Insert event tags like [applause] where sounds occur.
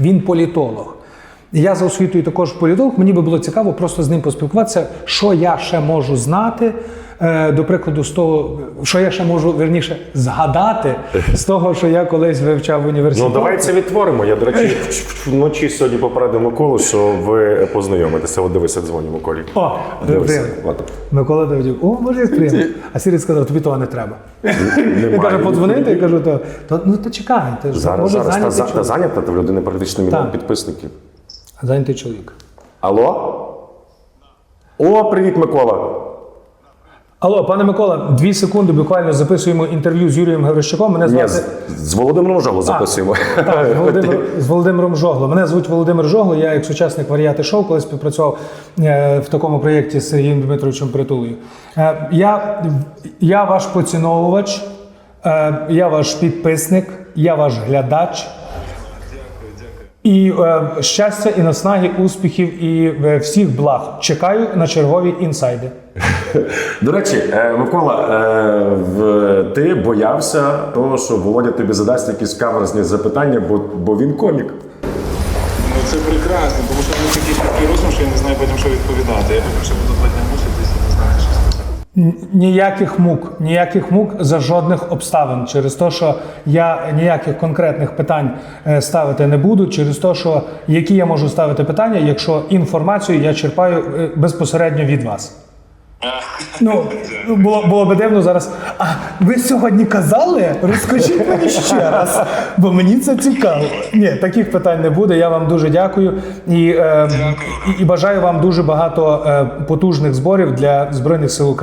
Він політолог. Я за освітою також політолог. Мені би було цікаво просто з ним поспілкуватися, що я ще можу знати. е, До прикладу, з того, що я ще можу верніше згадати з того, що я колись вивчав в Ну давай це відтворимо. Я, до речі, вночі сьогодні попередив Миколу, що ви познайомитеся. От дивися, дзвоню Миколі. О, Дивися. Микола Давидів, о, може як приємно. А Сірій сказав, тобі того не треба. Він каже, подзвонити, я кажу, то, ну то чекай, ти ж Зараз, зараз та, та зайнята, та в людини практично мільйон підписників. Зайнятий чоловік. Алло? О, привіт, Микола. Алло, пане Микола, дві секунди буквально записуємо інтерв'ю з Юрієм Гаврищуком. Мене Ні, звати з, з Володимиром Жогло записуємо. Так, з, [laughs] Володимир, з Володимиром Жогло. Мене звуть Володимир Жогло. Я як сучасник варіати шоу, коли співпрацював е, в такому проєкті з Сергієм Дмитровичем Притулою. Е, я, я ваш поціновувач, е, я ваш підписник, я ваш глядач. І е, щастя, і наснаги, успіхів і е, всіх благ. Чекаю на чергові інсайди. [laughs] До речі, е, Микола, е, в- ти боявся того, що Володя тобі задасть якісь каверзні запитання, бо, бо він комік. Ну це прекрасно, тому що мені такий такий розум, що я не знаю потім, що відповідати. Я потім ще буду два дні мучитися, не знаю, що сказати. Н- Ніяких мук, ніяких мук за жодних обставин. Через те, що я ніяких конкретних питань е, ставити не буду, через те, що які я можу ставити питання, якщо інформацію я черпаю е, безпосередньо від вас. Ну, було, було би дивно зараз. А ви сьогодні казали? Розкажіть мені ще раз, бо мені це цікаво. Ні, таких питань не буде. Я вам дуже дякую і, е, і, бажаю вам дуже багато е, потужних зборів для Збройних сил України.